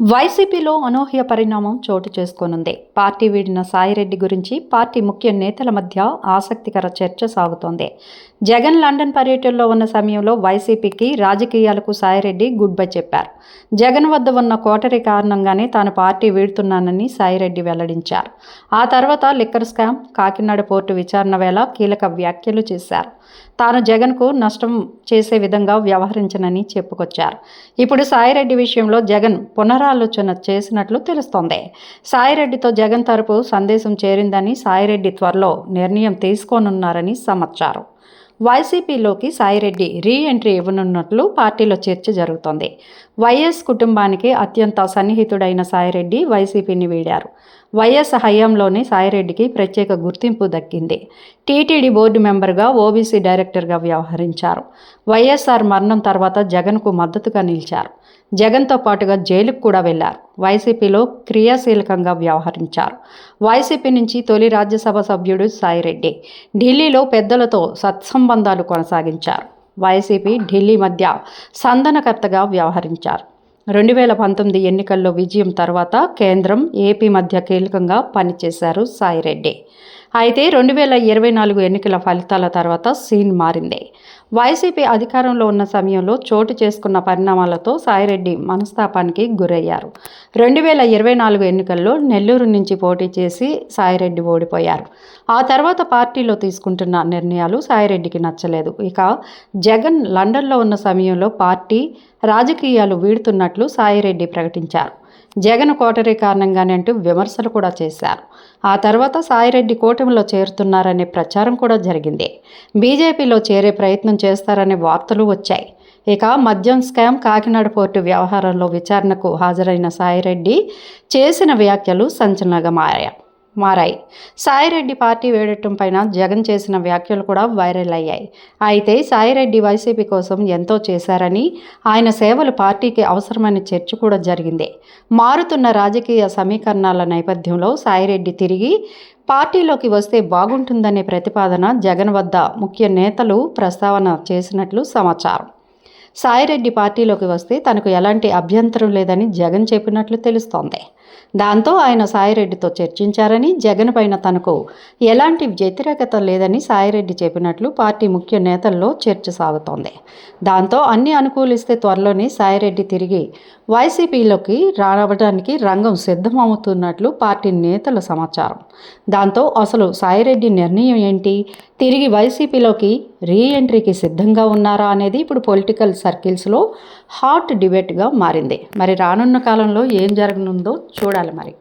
వైసీపీలో అనూహ్య పరిణామం చోటు చేసుకోనుంది. పార్టీ వీడిన సాయిరెడ్డి గురించి పార్టీ ముఖ్య నేతల మధ్య ఆసక్తికర చర్చ సాగుతోంది. జగన్ లండన్ పర్యటనలో ఉన్న సమయంలో వైసీపీకి రాజకీయాలకు సాయిరెడ్డి గుడ్ బై చెప్పారు. జగన్ వద్ద ఉన్న కోటరి కారణంగానే తాను పార్టీ వీడుతున్నానని సాయిరెడ్డి వెల్లడించారు. ఆ తర్వాత లిక్కర్ స్కామ్ కాకినాడ పోర్టు విచారణ వేళ కీలక వ్యాఖ్యలు చేశారు. తాను జగన్కు నష్టం చేసే విధంగా వ్యవహరించనని చెప్పుకొచ్చారు. ఇప్పుడు సాయిరెడ్డి విషయంలో జగన్ పునరా పునరాలోచన చేసినట్లు తెలుస్తోంది. సాయిరెడ్డితో జగన్ తరపు సందేశం చేరిందని సాయిరెడ్డి త్వరలో నిర్ణయం తీసుకోనున్నారని సమాచారం. వైసీపీలోకి సాయిరెడ్డి రీ ఎంట్రీ ఇవ్వనున్నట్లు పార్టీలో చర్చ జరుగుతోంది. వైఎస్ కుటుంబానికి అత్యంత సన్నిహితుడైన సాయిరెడ్డి వైసీపీని వీడారు. వైఎస్ హయాంలోనే సాయిరెడ్డికి ప్రత్యేక గుర్తింపు దక్కింది. టీటీడీ బోర్డు మెంబర్గా ఓబీసీ డైరెక్టర్గా వ్యవహరించారు. వైఎస్ఆర్ మరణం తర్వాత జగన్కు మద్దతుగా నిలిచారు. జగన్తో పాటుగా జైలుకు కూడా వెళ్ళారు వైసీపీలో క్రియాశీలకంగా వ్యవహరించారు. వైసీపీ నుంచి తొలి రాజ్యసభ సభ్యుడు సాయిరెడ్డి ఢిల్లీలో పెద్దలతో సత్సంబంధాలు కొనసాగించారు. వైసీపీ ఢిల్లీ మధ్య సందనకర్తగా వ్యవహరించారు. రెండు వేల పంతొమ్మిది ఎన్నికల్లో విజయం తర్వాత కేంద్రం ఏపీ మధ్య కీలకంగా పనిచేశారు సాయిరెడ్డి అయితే రెండు వేల ఇరవై నాలుగు ఎన్నికల ఫలితాల తర్వాత సీన్ మారింది. వైసీపీ అధికారంలో ఉన్న సమయంలో చోటు చేసుకున్న పరిణామాలతో సాయిరెడ్డి మనస్తాపానికి గురయ్యారు. రెండు వేల ఇరవై నాలుగు ఎన్నికల్లో నెల్లూరు నుంచి పోటీ చేసి సాయిరెడ్డి ఓడిపోయారు. ఆ తర్వాత పార్టీలో తీసుకుంటున్న నిర్ణయాలు సాయిరెడ్డికి నచ్చలేదు. ఇక జగన్ లండన్లో ఉన్న సమయంలో పార్టీ రాజకీయాలు వీడుతున్నట్లు సాయిరెడ్డి ప్రకటించారు. జగన్ కోటరీ కారణంగానే అంటూ విమర్శలు కూడా చేశారు. ఆ తర్వాత సాయిరెడ్డి కూటమిలో చేరుతున్నారనే ప్రచారం కూడా జరిగింది. బీజేపీలో చేరే ప్రయత్నం చేస్తారనే వార్తలు వచ్చాయి. ఇక మద్యం స్కామ్ కాకినాడ పోర్టు వ్యవహారంలో విచారణకు హాజరైన సాయిరెడ్డి చేసిన వ్యాఖ్యలు సంచలనంగా మారాయి. మారాయి. సాయిరెడ్డి పార్టీ వేడటం పైన జగన్ చేసిన వ్యాఖ్యలు కూడా వైరల్ అయ్యాయి. అయితే సాయిరెడ్డి వైసీపీ కోసం ఎంతో చేశారని ఆయన సేవలు పార్టీకి అవసరమైన చర్చ కూడా జరిగింది. మారుతున్న రాజకీయ సమీకరణాల నేపథ్యంలో సాయిరెడ్డి తిరిగి పార్టీలోకి వస్తే బాగుంటుందనే ప్రతిపాదన జగన్ వద్ద ముఖ్య నేతలు ప్రస్తావన చేసినట్లు సమాచారం. సాయిరెడ్డి పార్టీలోకి వస్తే తనకు ఎలాంటి అభ్యంతరం లేదని జగన్ చెప్పినట్లు తెలుస్తోంది. దాంతో ఆయన సాయిరెడ్డితో చర్చించారని జగన్ పైన తనకు ఎలాంటి వ్యతిరేకత లేదని సాయిరెడ్డి చెప్పినట్లు పార్టీ ముఖ్య నేతల్లో చర్చ సాగుతోంది. దాంతో అన్ని అనుకూలిస్తే త్వరలోనే సాయిరెడ్డి తిరిగి వైసీపీలోకి రావడానికి రంగం సిద్ధమవుతున్నట్లు పార్టీ నేతల సమాచారం. దాంతో అసలు సాయిరెడ్డి నిర్ణయం ఏంటి? తిరిగి వైసీపీలోకి రీ ఎంట్రీకి సిద్ధంగా ఉన్నారా అనేది ఇప్పుడు పొలిటికల్ సర్కిల్స్లో హాట్ డిబేట్గా మారింది. మరి రానున్న కాలంలో ఏం జరగనుందో చూడాలి మరి.